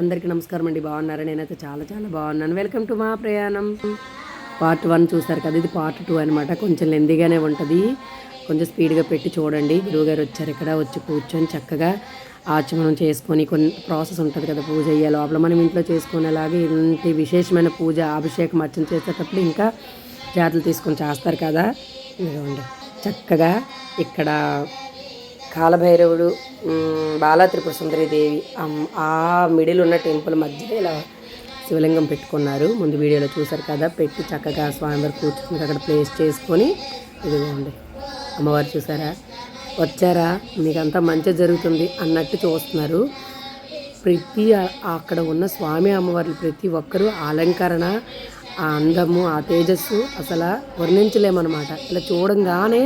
అందరికీ నమస్కారం అండి. బాగున్నారు? నేనైతే చాలా చాలా బాగున్నాను. వెల్కమ్ టు మా ప్రయాణం. పార్ట్ వన్ చూసారు కదా ఇది పార్ట్ టూ అనమాట కొంచెం లెందీగానే ఉంటుంది. కొంచెం స్పీడ్గా పెట్టి చూడండి. గురువుగారు వచ్చారు ఇక్కడ వచ్చి కూర్చొని చక్కగా ఆచమనం చేసుకొని కొన్ని ప్రాసెస్ ఉంటుంది కదా పూజ అయ్యే లోపల. మనం ఇంట్లో చేసుకునేలాగా ఇంటి విశేషమైన పూజ అభిషేకం అర్చన చేసేటప్పుడు ఇంకా జాగ్రత్తలు తీసుకొని చేస్తారు కదా. ఇదిగోండి. చక్కగా ఇక్కడ కాలభైరవుడు మ్, బాలా త్రిపుర ఆ మిడిల్ ఉన్న టెంపుల్ మధ్యలో ఇలా శివలింగం పెట్టుకున్నారు. ముందు వీడియోలో చూసారు కదా పెట్టి చక్కగా స్వామివారు కూర్చుని అక్కడ ప్లేస్ చేసుకొని ఇదిగోండి. అమ్మవారు చూసారా? వచ్చారా? మీకంతా మంచి జరుగుతుంది అన్నట్టు చూస్తున్నారు. ప్రతి అక్కడ ఉన్న స్వామి అమ్మవార్లు ప్రతి ఒక్కరూ అలంకరణ ఆ అందము ఆ తేజస్సు అసలు వర్ణించలేమన్నమాట. ఇలా చూడంగానే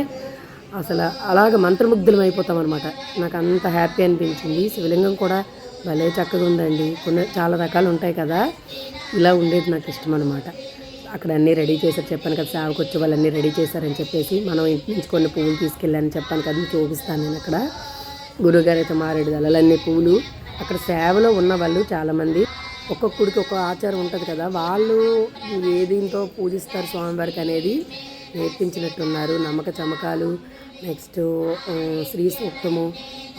అసలు అలాగ మంత్రముగ్ధులం అయిపోతాం అనమాట నాకు అంత హ్యాపీ అనిపించింది. శివలింగం కూడా భలే చక్కగా ఉందండి. కొన్ని చాలా రకాలు ఉంటాయి కదా ఇలా ఉండేది నాకు ఇష్టం అనమాట అక్కడ అన్నీ రెడీ చేశారు. చెప్పాను కదా సేవకు వచ్చే వాళ్ళు అన్నీ రెడీ చేశారని చెప్పేసి మనం ఇంటి నుంచి కొన్ని పువ్వులు తీసుకెళ్ళాను. చెప్పాను కదా చూపిస్తాను నేను అక్కడ. గురువుగారు అయితే మారేడు దళాలన్నీ పువ్వులు. అక్కడ సేవలో ఉన్న వాళ్ళు చాలామంది. ఒక్కొక్కడికి ఒక్కొక్క ఆచారం ఉంటుంది కదా వాళ్ళు ఏ దీంతో పూజిస్తారు స్వామివారికి అనేది. నేర్పించినట్టున్నారు. నమ్మక చమకాలు నెక్స్ట్ శ్రీ సూక్తము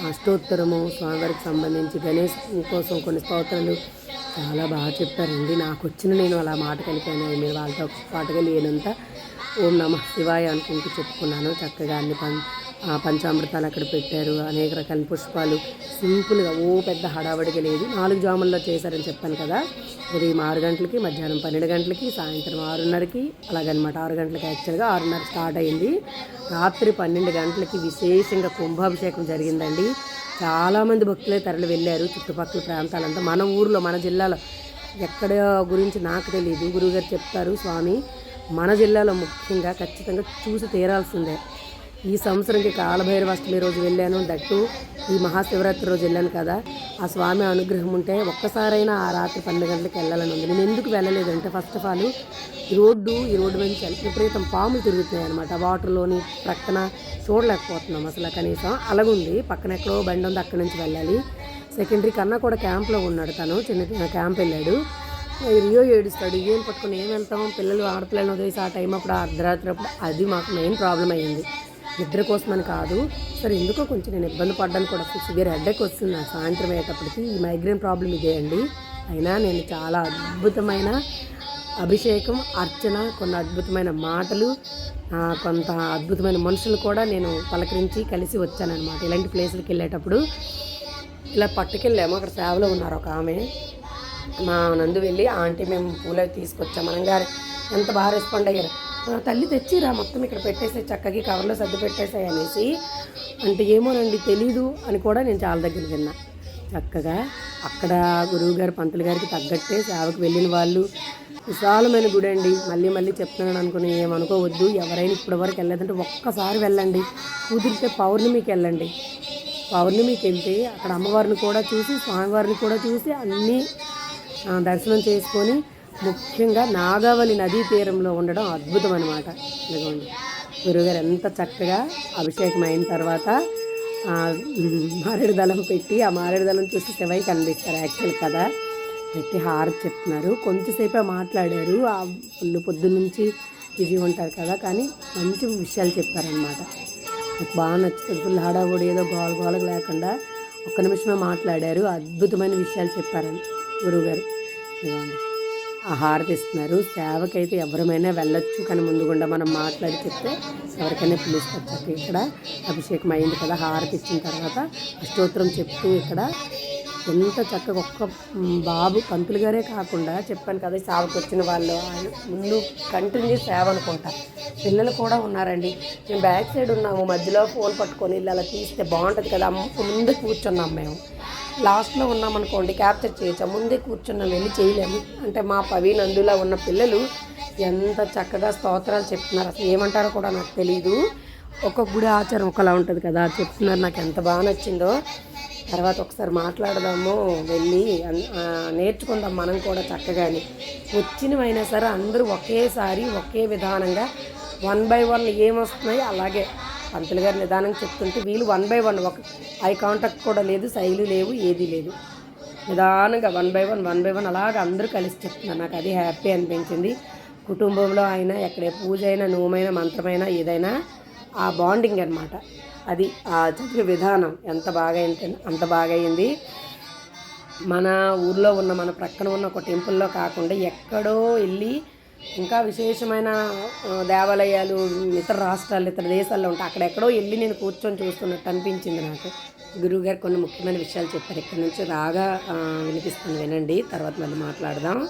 అష్టోత్తరము స్వామివారికి సంబంధించి గణేష్ కోసం కొన్ని స్తోత్రాలు. చాలా బాగా చెప్పారండి. నాకు వచ్చిన నేను అలా మాట కలిపాను. మీరు వాళ్ళతో పాటుగా లేనంత ఓం నమ శివాయ అనుకుంటూ చెప్పుకున్నాను. చక్కగా అన్ని పం పంచామృతాలు అక్కడ పెట్టారు. అనేక రకాల పుష్పాలు. సింపుల్గా ఓ పెద్ద హడావడిగా లేదు. నాలుగు జాముల్లో చేశారని చెప్పాను కదా. ఉదయం ఆరు గంటలకి మధ్యాహ్నం పన్నెండు గంటలకి సాయంత్రం ఆరున్నరకి అలాగనమాట. ఆరు గంటలకి యాక్చువల్గా ఆరున్నర స్టార్ట్ అయింది. రాత్రి పన్నెండు గంటలకి విశేషంగా కుంభాభిషేకం జరిగిందండి. చాలామంది భక్తులే తరలి వెళ్ళారు. చుట్టుపక్కల ప్రాంతాలంతా. మన ఊర్లో మన జిల్లాలో ఎక్కడ గురించి నాకు తెలియదు గురువుగారు చెప్తారు స్వామి మన జిల్లాలో ముఖ్యంగా ఖచ్చితంగా చూసి తీరాల్సిందే. ఈ సంవత్సరంకి కాలభైరవాష్టమి రోజు వెళ్ళాను. దట్టు ఈ మహాశివరాత్రి రోజు వెళ్ళాను కదా. ఆ స్వామి అనుగ్రహం ఉంటే ఒక్కసారైనా ఆ రాత్రి పన్నెండు గంటలకు వెళ్ళాలని ఉంది. నేను ఎందుకు వెళ్ళలేదంటే ఫస్ట్ ఆఫ్ ఆల్ ఈ రోడ్డు ఈ రోడ్డు మీద విపరీతం పాములు తిరుగుతున్నాయి అనమాట వాటర్లోని ప్రక్కన చూడలేకపోతున్నాం అసలు కనీసం. అలాగుంది. పక్కన ఎక్కడో బండి ఉంది అక్కడి నుంచి వెళ్ళాలి. సెకండరీ కన్నా కూడా క్యాంప్లో ఉన్నాడు తను. చిన్న చిన్న క్యాంప్ వెళ్ళాడు. రియో ఏడుస్తాడు. ఏం పట్టుకుని ఏం వెళ్తాం? పిల్లలు ఆడపిల్లలు వదిలేసి ఆ టైం అప్పుడు అర్ధరాత్రి అప్పుడు అది మాకు మెయిన్ ప్రాబ్లం అయ్యింది. నిద్ర కోసమని కాదు. సరే ఎందుకో కొంచెం నేను ఇబ్బంది పడ్డాను కూడా. సివియర్ హెడ్ఏక్ వస్తుంది. సాయంత్రం అయ్యేటప్పటికి ఈ మైగ్రేన్ ప్రాబ్లం ఇదే అండి. అయినా నేను చాలా అద్భుతమైన అభిషేకం అర్చన కొన్ని అద్భుతమైన మాటలు కొంత అద్భుతమైన మనుషులు కూడా నేను పలకరించి కలిసి వచ్చానన్నమాట. ఇలాంటి ప్లేసులకి వెళ్ళేటప్పుడు ఇలా పట్టుకెళ్ళాము. అక్కడ సేవలో ఉన్నారు ఒక ఆమె. మా నందు వెళ్ళి ఆంటీ మేము పూలు అవి తీసుకొచ్చాం. అనగారు ఎంత బాగా రెస్పాండ్ అయ్యారు. తల్లి తెచ్చిరా మొత్తం ఇక్కడ పెట్టేసే చక్కగా కవర్లో సర్ది పెట్టేసాయి అనేసి అంటే ఏమోనండి తెలీదు అని కూడా నేను చాలా దగ్గర విన్నా చక్కగా అక్కడ గురువు గారు పంతులు గారికి తగ్గట్టే సేవకు వెళ్ళిన వాళ్ళు. విశాలమైన గుడి అండి. మళ్ళీ మళ్ళీ చెప్తున్నాను అనుకుని ఏమనుకోవద్దు ఎవరైనా ఇప్పటి వరకు ఒక్కసారి వెళ్ళండి. కుదిరితే పౌర్ణమికి వెళ్ళండి. పౌర్ణమికి వెళ్తే అక్కడ అమ్మవారిని కూడా చూసి స్వామివారిని కూడా చూసి అన్నీ దర్శనం చేసుకొని ముఖ్యంగా నాగావళి నదీ తీరంలో ఉండడం అద్భుతం అనమాట ఇదిగోండి. గురువుగారు ఎంత చక్కగా అభిషేకం అయిన తర్వాత మారేడు దళం పెట్టి ఆ మారేడు దళం చూసి శివయ్య కనిపిస్తారు యాక్చువల్ కదా. పెట్టి హారతి చెప్తున్నారు. కొంచెంసేపే మాట్లాడారు. ఆ ఫుల్ పొద్దున్నుంచి బిజీ ఉంటారు కదా. కానీ మంచి విషయాలు చెప్పారనమాట నాకు బాగా నచ్చుతుంది ఫుల్ హడావుడి ఏదో గోల గోలకు లేకుండా ఒక్క నిమిషమే మాట్లాడారు. అద్భుతమైన విషయాలు చెప్పారని గురువుగారు. ఇదిగోండి ఆ హారతి ఇస్తున్నారు. సేవకైతే ఎవరమైనా వెళ్ళొచ్చు కానీ ముందుగుండా మనం మాట్లాడి చెప్తే ఎవరికైనా పిలుస్తారు. ఇక్కడ అభిషేకం అయింది కదా హారతి ఇచ్చిన తర్వాత అష్టోత్తరం చెప్తూ ఇక్కడ ఎంత చక్కగా ఒక్క బాబు పంతులు గారే కాకుండా చెప్పాను కదా సేవకు వచ్చిన వాళ్ళు ఆయన ముందు కంటిన్యూ సేవ అనుకుంటా. పిల్లలు కూడా ఉన్నారండి. మేము బ్యాక్ సైడ్ ఉన్నాము. మధ్యలో ఫోన్ పట్టుకొని ఇల్లు అలా తీస్తే బాగుంటుంది కదా. అమ్మ ముందే కూర్చున్నాం మేము. లాస్ట్లో ఉన్నామనుకోండి క్యాప్చర్ చేయొచ్చా? ముందే కూర్చున్నాం వెళ్ళి చేయలేము. అంటే మా పవి నందులా ఉన్న పిల్లలు ఎంత చక్కగా స్తోత్రాలు చెప్తున్నారు. అసలు ఏమంటారో కూడా నాకు తెలియదు ఒక్కొక్క గుడి ఆచారం ఒకలా ఉంటుంది కదా చెప్తున్నారు. నాకు ఎంత బాగా నచ్చిందో. తర్వాత ఒకసారి మాట్లాడదాము వెళ్ళి నేర్చుకుందాం మనం కూడా చక్కగాని. వచ్చినవైనా సరే అందరూ ఒకేసారి ఒకే విధానంగా వన్ బై వన్ ఏమొస్తున్నాయి అలాగే పంతులు గారు నిదానం చెప్తుంటే వీళ్ళు వన్ బై వన్ ఒక ఐ కాంటాక్ట్ కూడా లేదు శైలి లేవు ఏదీ లేదు. నిదానంగా one by one one by one అలాగ అందరూ కలిసి చెప్తున్నారు. నాకు అది హ్యాపీ అనిపించింది. కుటుంబంలో అయినా ఎక్కడే పూజ అయినా నోమైనా మంత్రమైనా ఏదైనా ఆ బాండింగ్ అనమాట అది ఆ చదివే విధానం ఎంత బాగా అంత బాగా అయింది మన ఊర్లో ఉన్న మన ప్రక్కన ఉన్న ఒక టెంపుల్లో కాకుండా ఎక్కడో వెళ్ళి ఇంకా విశేషమైన దేవాలయాలు ఇతర రాష్ట్రాలు ఇతర దేశాల్లో ఉంటాయి అక్కడెక్కడో వెళ్ళి నేను కూర్చొని చూస్తున్నట్టు అనిపించింది నాకు. గురువుగారు కొన్ని ముఖ్యమైన విషయాలు చెప్పారు. ఇక్కడ నుంచి రాగా వినిపిస్తుంది. వినండి. తర్వాత మళ్ళీ మాట్లాడదాం.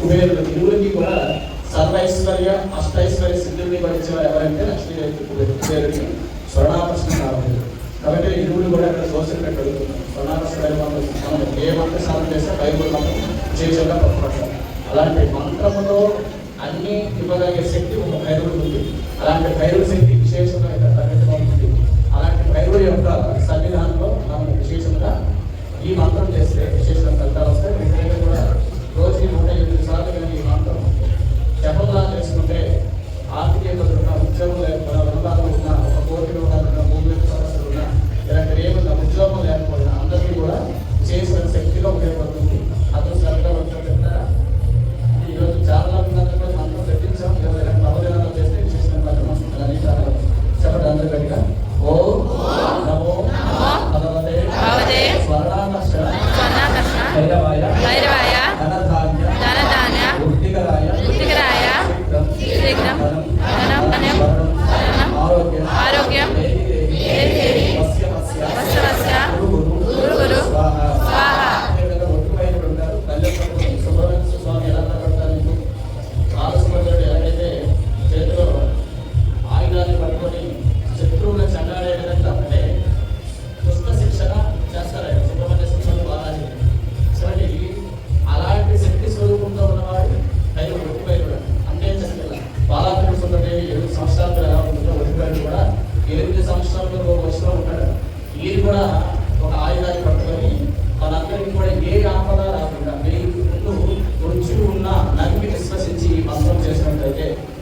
కుబేరుడు. ఇరువురికి కూడా సర్వైశ్వర్య అష్టైశ్వర్య సిద్ధుల్ని భరించిన ఎవరంటే లక్ష్మీదేవి కుబేరుడికి స్వర్ణాకృష్ణ కాబట్టి ఇరువురు కూడా ఇక్కడ సోషల్ పెట్టగలుగుతున్నాం స్వర్ణాకృష్ణ మనం ఏ మంత్ర సాధన చేస్తే బైబుల్ మనం చేసేలా పట్టుకుంటాం అలాంటి మంత్రములో అన్ని ఇవ్వగలిగే శక్తి ఒక భైరవుడికి ఉంది. అలాంటి భైరవుడి శక్తి విశేషంగా ఇక్కడ తగ్గట్టుగా ఉంటుంది అలాంటి భైరవుడి యొక్క సన్నిధానంలో మనం విశేషంగా ఈ మంత్రం Santa Catarina.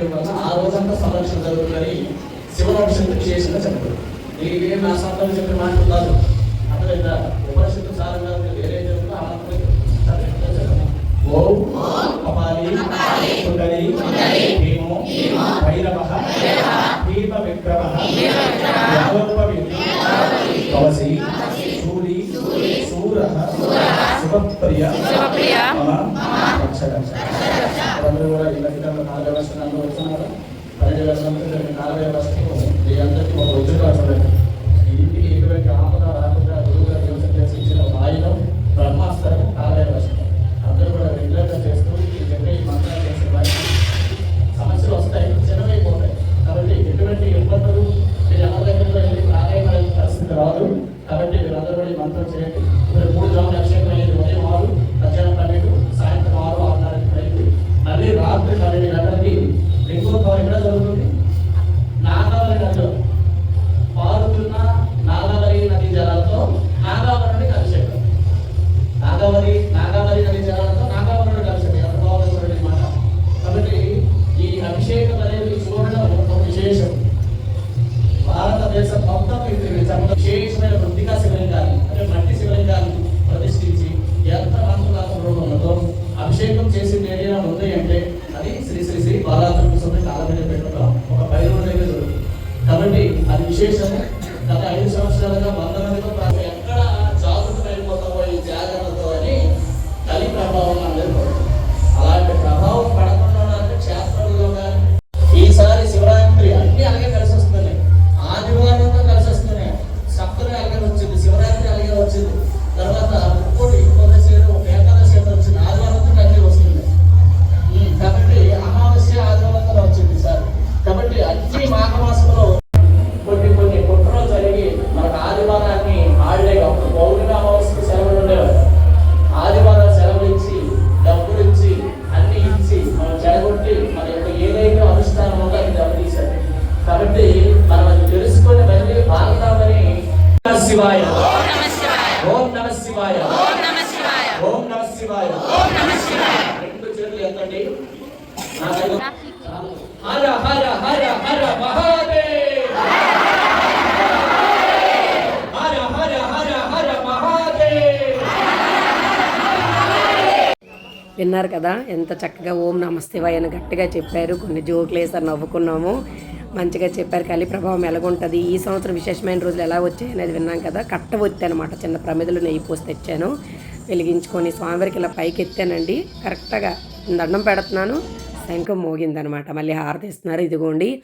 చేయడం వల్ల ఆ రోజంతా సంరక్షణ జరుగుతుందని శివరక్షణ చేసిన చెప్పారు ఇవేం నా సంతానం చెప్పిన మాటలు కాదు. అర్థమైందా ఉపనిషత్తు సారంగా వేరే జరుగుతుందో ఓం కపాలి కుండలి భీమో భైరవ భీమ విక్రమ కవసి సూరి సూర శుభప్రియ రక్ష రక్ష అందరూ కూడా ఇళ్ళ నాలుగవ వర్షాలు మంది కాలవే మీ అందరికీ ఒక ఉద్యోగాలు చూడండి ఇంటికి ఎటువంటి ఆపద రాకుండా గురువుగా యోచన చేసి ఇచ్చిన ఒక బ్రహ్మాస్త్రం కాలవే వస్తుంది అందరూ కూడా రెగ్యులర్గా చేస్తూ ఈ చెప్పే ఈ మంత్రాలు చేసే వారికి సమస్యలు వస్తాయి చిన్నవైపోతాయి కాబట్టి ఎటువంటి ఇబ్బందులు మీరు ఎవరి దగ్గర వెళ్ళి ప్రాణాయమైన పరిస్థితి రాదు. కాబట్టి మీరందరూ కూడా ఈ మంత్రం చేయండి. మీరు మూడు జాములు విన్నారు కదా? ఎంత చక్కగా ఓం నమస్తేవాయ అని గట్టిగా చెప్పారు. కొన్ని జోకులు వేసారు నవ్వుకున్నాము. మంచిగా చెప్పారు. కలి ప్రభావం ఎలాగుంటుంది? ఈ సంవత్సరం విశేషమైన రోజులు ఎలా వచ్చాయి అనేది విన్నాం కదా? కట్ట అనమాట చిన్న ప్రమిదలు నెయ్యి పోసి తెచ్చాను. వెలిగించుకొని స్వామివారికి ఇలా పైకి ఎత్తానండి కరెక్ట్గా దండం పెడుతున్నాను. శంఖం మోగిందనమాట మళ్ళీ హారతిస్తున్నారు ఇదిగోండి.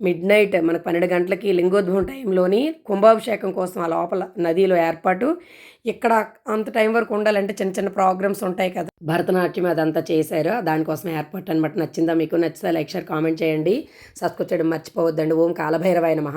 మిడ్ నైట్ మనకు పన్నెండు గంటలకి లింగోద్భవం టైంలోని కుంభాభిషేకం కోసం ఆ లోపల నదిలో ఏర్పాటు. ఇక్కడ అంత టైం వరకు ఉండాలంటే చిన్న చిన్న ప్రోగ్రామ్స్ ఉంటాయి కదా. భరతనాట్యం అదంతా చేశారు. దానికోసం ఏర్పాటు అనమాట నచ్చిందా మీకు? నచ్చితే లైక్ షేర్ కామెంట్ చేయండి. సబ్స్క్రైబ్ చేయడం మర్చిపోవద్దండి. ఓం కాలభైరవైన మహా